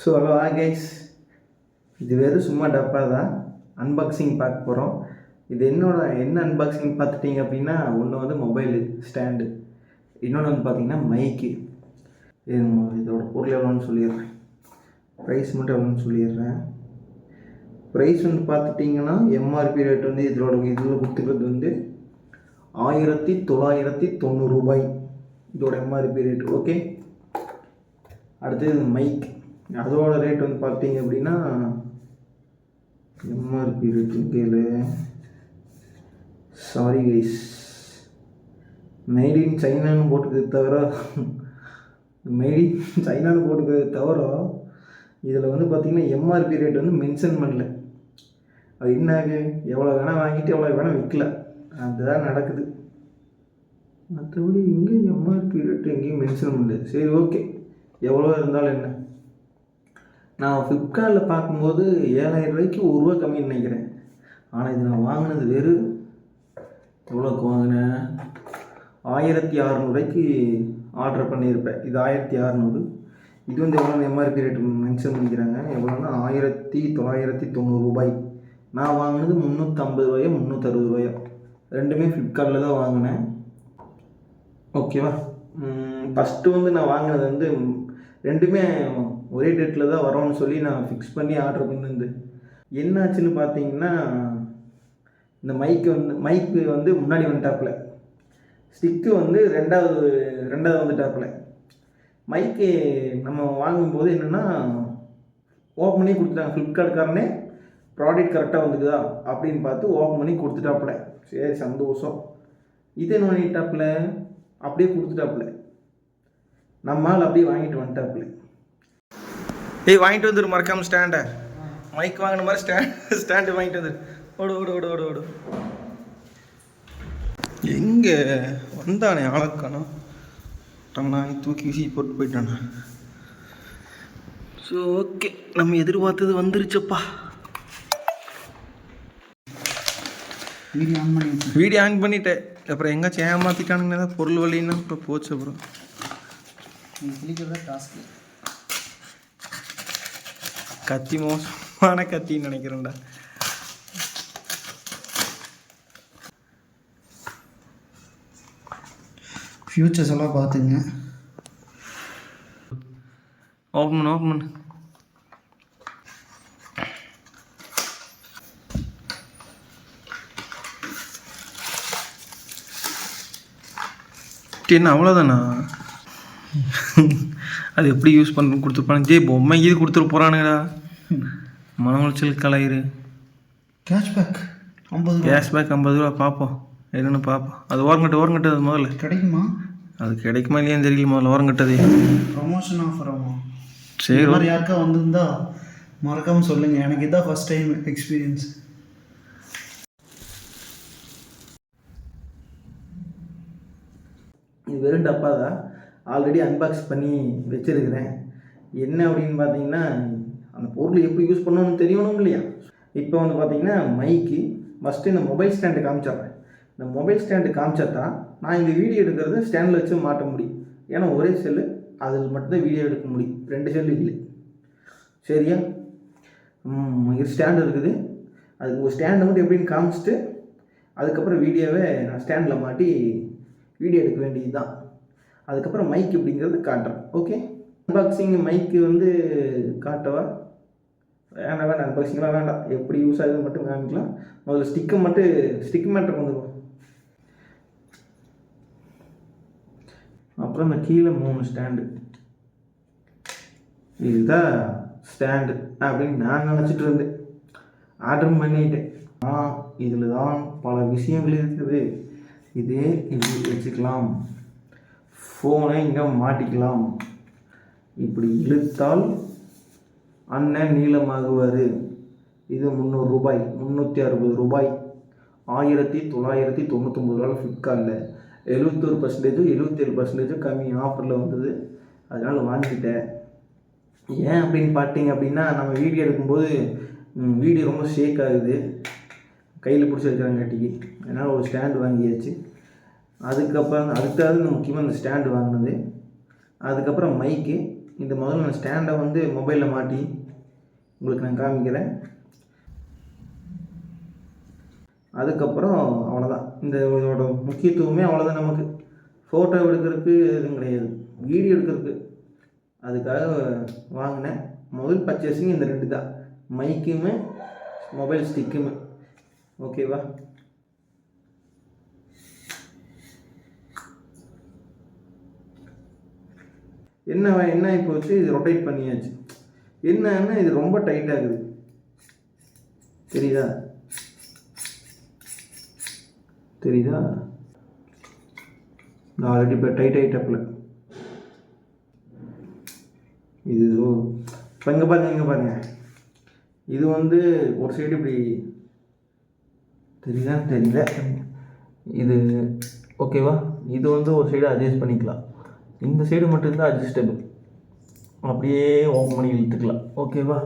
So hello guys இது வெறும் சும்மா டப்பா தான். அன்பாக்சிங் பார்க்க போகிறோம் இது என்னோட என்ன அன்பாக்சிங் பார்த்துட்டிங்க அப்படின்னா ஒன்று வந்து மொபைலு ஸ்டாண்டு இன்னொன்று வந்து பார்த்தீங்கன்னா மைக்கு இது இதோட பொருள் எவ்வளோன்னு சொல்லிடுறேன். ப்ரைஸ் மட்டும் எவ்வளோன்னு சொல்லிடுறேன். ப்ரைஸ் வந்து பார்த்துட்டிங்கன்னா எம்ஆர்பி ரேட் வந்து இதோட இதில் கொடுத்துக்கிறது வந்து ஆயிரத்தி தொள்ளாயிரத்தி தொண்ணூறு ரூபாய். இதோட எம்ஆர்பி ரேட் ஓகே அடுத்தது மைக் அதோட ரேட் வந்து பார்த்தீங்க அப்படின்னா எம்ஆர்பி ரேட் கேளு. Sorry guys made in in சைனான்னு போட்டுக்கிறது தவிர மெய்டின் இன் சைனான்னு போட்டுக்கிறது தவிர இதில் வந்து பார்த்திங்கன்னா எம்ஆர்பி ரேட் வந்து மென்ஷன் பண்ணல. அது என்ன ஆகு? எவ்வளோ வேணால் வாங்கிட்டு எவ்வளோ வேணால் விற்கல அதுதான் நடக்குது. மற்றபடி இங்கே எம்ஆர்பி ரேட் எங்கேயும் மென்ஷன் பண்ணல. சரி ஓகே எவ்வளோ இருந்தாலும் என்ன? நான் ஃப்ளிப்கார்ட்டில் பார்க்கும்போது ஏழாயிரம் ரூபாய்க்கு ஒரு ரூபா கம்மின்னு நினைக்கிறேன். ஆனால் இது நான் வாங்கினது வெறும் எவ்வளோக்கு வாங்கினேன்? ஆயிரத்தி அறநூறுவாய்க்கு ஆர்டர் பண்ணியிருப்பேன். இது ஆயிரத்தி அறநூறு. இது வந்து எவ்வளோ எம்ஆர்பி ரேட் மென்ஷன் பண்ணிக்கிறாங்க. எவ்வளோன்னா ஆயிரத்தி தொள்ளாயிரத்தி தொண்ணூறு ரூபாய். நான் வாங்கினது முந்நூற்றம்பது ரூபாயோ முந்நூற்றறுபது ரூபாயோ. ரெண்டுமே ஃப்ளிப்கார்ட்டில் தான் வாங்கினேன். ஓகேவா ஃபஸ்ட்டு வந்து நான் வாங்கினது வந்து ரெண்டுமே ஒரே டேட்டில் தான் வரோம்னு சொல்லி நான் ஃபிக்ஸ் பண்ணி ஆர்டர் பண்ணிருந்து என்னாச்சுன்னு பார்த்தீங்கன்னா இந்த மைக்கு வந்து மைக்கு வந்து முன்னாடி வந்துட்டாப்புல. ஸ்டிக்கு வந்து ரெண்டாவது ரெண்டாவது வந்துட்டாப்புல. மைக்கு நம்ம வாங்கும்போது என்னென்னா ஓப்பன் பண்ணி கொடுத்துட்டாங்க. ஃப்ளிப்கார்ட்காரனே ப்ராடக்ட் கரெக்டாக வந்துக்குதா அப்படின்னு பார்த்து ஓப்பன் பண்ணி கொடுத்துட்டாப்புல. சரி சந்தோஷம். இது என்ன பண்ணிட்டாப்புல? அப்படியே கொடுத்துட்டாப்புல. நம்மால் அப்படியே வாங்கிட்டு வந்துட்டாப்புல. ஏய் வாங்கிட்டு வந்துரு மறக்காம ஸ்டாண்டை மைக் வாங்கின மாதிரி ஸ்டாண்ட் ஸ்டாண்டு வாங்கிட்டு வந்துரு. ஓடு ஓடு ஓடு ஓடு ஓடு. எங்கே வந்தானே ஆளக்கானோ? நான் தூக்கி வீசி போட்டு போயிட்டானே. ஸோ ஓகே நம்ம எதிர்பார்த்தது வந்துருச்சப்பா. வீடியோ ஆன் பண்ணிட்டேன். அப்புறம் எங்கேயாச்சும் ஏமாற்றிட்டானுங்க ஏதாவது பொருள் வழின்னா அப்புறம் போச்சு அப்புறம். நீ கிளிக்கிறத டாஸ்க்கு கத்தி மோசமான கத்தின்னு நினைக்கிறேன்டா. ஃப்யூச்சர்ஸ் எல்லாம் பார்த்துங்க. ஓப்பன் ஓப்பன் என்ன அவ்வளோதானா அது எப்படி யூஸ் பண்ண கொடுத்துருப்பானு. ஜே பொம்மை இது கொடுத்துட்டு போகிறானுங்கடா மன உளைச்சல் கலாயிரு. கேஷ்பேக் ஐம்பது கேஷ்பேக் ஐம்பது ரூபா பார்ப்போம் என்னன்னு பார்ப்போம் அது ஓரங்கட்டு ஓரங்கட்டு அது முதல்ல. கிடைக்குமா? அது கிடைக்குமா இல்லையான்னு தெரியல முதல்ல ஓரங்கட்டது. ப்ரமோஷன் ஆஃபர் ஆகும் சரி யாருக்கா வந்திருந்தா மறக்காம சொல்லுங்க. எனக்கு இதான் ஃபர்ஸ்ட் டைம் எக்ஸ்பீரியன்ஸ் இது வெறும் டப்பா தான் ஆல்ரெடி அன்பாக்ஸ் பண்ணி வச்சுருக்கிறேன். என்ன அப்படின்னு பார்த்தீங்கன்னா அந்த பொருள் எப்படி யூஸ் பண்ணணும்னு தெரியணும் இல்லையா? இப்போ வந்து பார்த்தீங்கன்னா மைக்கு ஃபஸ்ட்டு இந்த மொபைல் ஸ்டாண்டு காமிச்சிட்றேன். இந்த மொபைல் ஸ்டாண்டு காமிச்சாதான் நான் இந்த வீடியோ எடுக்கிறது ஸ்டாண்டில் வச்சு மாட்ட முடியும். ஏன்னா ஒரே செல்லு அதில் மட்டும்தான் வீடியோ எடுக்க முடியும். ரெண்டு செல்லு இல்லை சரியா? இது ஸ்டாண்டு இருக்குது. அதுக்கு ஒரு ஸ்டாண்டை மட்டும் எப்படின்னு காமிச்சிட்டு அதுக்கப்புறம் வீடியோவை நான் ஸ்டாண்டில் மாட்டி வீடியோ எடுக்க வேண்டியது தான் அதுக்கப்புறம் மைக் இப்படிங்கிறது காட்டுறேன் ஓகே அன்பாக்சிங் மைக்கு வந்து காட்டவா? வேண்டாம் வேண்டாம் அன்பாக்சிங்லாம் வேண்டாம். எப்படி யூஸ் ஆகுது மட்டும் காமிக்கலாம். முதல்ல ஸ்டிக்கு மட்டும் ஸ்டிக் மேட்ரு வந்துடும் அப்புறம் இந்த கீழே மூணு ஸ்டாண்டு இதுதான் ஸ்டாண்டு அப்படின்னு நான் நினச்சிட்டு இருந்தேன். ஆர்டர் பண்ணிட்டேன். ஆ இதில் தான் பல விஷயங்கள் இருக்குது. இதே இப்படி வச்சுக்கலாம். ஃபோனை இங்கே மாட்டிக்கலாம். இப்படி இழுத்தால் அண்ணன் நீளமாகுவார். இது முந்நூறு ரூபாய் முந்நூற்றி அறுபது ரூபாய். ஆயிரத்தி தொள்ளாயிரத்தி தொண்ணூத்தொம்பது ரூபாய் ஃப்ளிப்கார்ட்டில் எழுபத்தொரு பர்சன்டேஜும் எழுபத்தேழு பர்சன்டேஜும் கம்மி ஆஃபரில் வந்தது. அதனால் வாங்கிட்டேன். ஏன் அப்படின்னு பார்த்தீங்க அப்படின்னா நம்ம வீடியோ எடுக்கும்போது வீடியோ ரொம்ப ஷேக் ஆகுது. கையில் பிடிச்சி வைக்கிறாங்காட்டிக்கு அதனால் ஒரு ஸ்டாண்டு வாங்கியாச்சு. அதுக்கப்புறம் அடுத்தது முக்கியமாக இந்த ஸ்டாண்டு வாங்கினது. அதுக்கப்புறம் மைக்கு இந்த முதல்ல நான் ஸ்டாண்டை வந்து மொபைலில் மாட்டி உங்களுக்கு நான் காமிக்கிறேன். அதுக்கப்புறம் அவ்வளோதான் இந்த இதோட முக்கியத்துவமே அவ்வளோதான் நமக்கு. ஃபோட்டோ எடுக்கிறதுக்கு எதுவும் கிடையாது. வீடியோ எடுக்கிறதுக்கு. அதுக்காக வாங்கினேன். முதல் பர்ச்சேஸிங் இந்த ரெண்டு தான். மைக்குமே மொபைல் ஸ்டிக்குமே ஓகேவா என்ன என்ன இப்போ வச்சு இது ரொட்டேட் பண்ணியாச்சு? என்னன்னா இது ரொம்ப டைட் ஆகுது. தெரியுதா? தெரியுதா? நான் ஆல்ரெடி இப்போ டைட் ஆகிட்டப்பில் இது இப்போ இங்கே பாருங்க இங்கே பாருங்க. இது வந்து ஒரு சைடு இப்படி. தெரியுதா? தெரியல. இது ஓகேவா இது வந்து ஒரு சைடு அட்ஜஸ்ட் பண்ணிக்கலாம். இந்த சைடு மட்டும்தான் அட்ஜஸ்டபிள் அப்படியே ஓப்பன் பண்ணி இழுத்துக்கலாம். ஓகேவா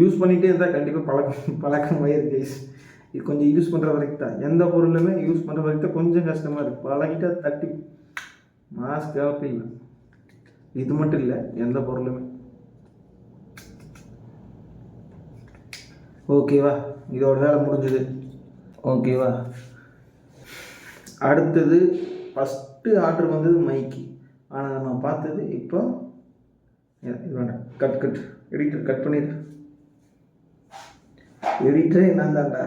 யூஸ் பண்ணிகிட்டே இருந்தால் கண்டிப்பாக பழக்கம் பழக்கமாக கைஸ் இது கொஞ்சம் யூஸ் பண்ணுற வரைக்கும் தான். எந்த பொருளுமே யூஸ் பண்ணுற வரைக்கும் தான் கொஞ்சம் கஷ்டமாக இருக்குது பழகிட்டா தட்டி மாஸ்க் தேவை இல்லை. இது மட்டும் இல்லை எந்த பொருளுமே. ஓகேவா இதோட வேலை முடிஞ்சது. ஓகேவா அடுத்தது ஃபஸ்ட்டு ஆர்டர் வந்தது மைக்கு ஆனால் நம்ம பார்த்தது இப்போ இது வேண்டாம். கட் கட் எடிட்டர் கட் பண்ணிடு. எடிட்டரே நான் தான்டா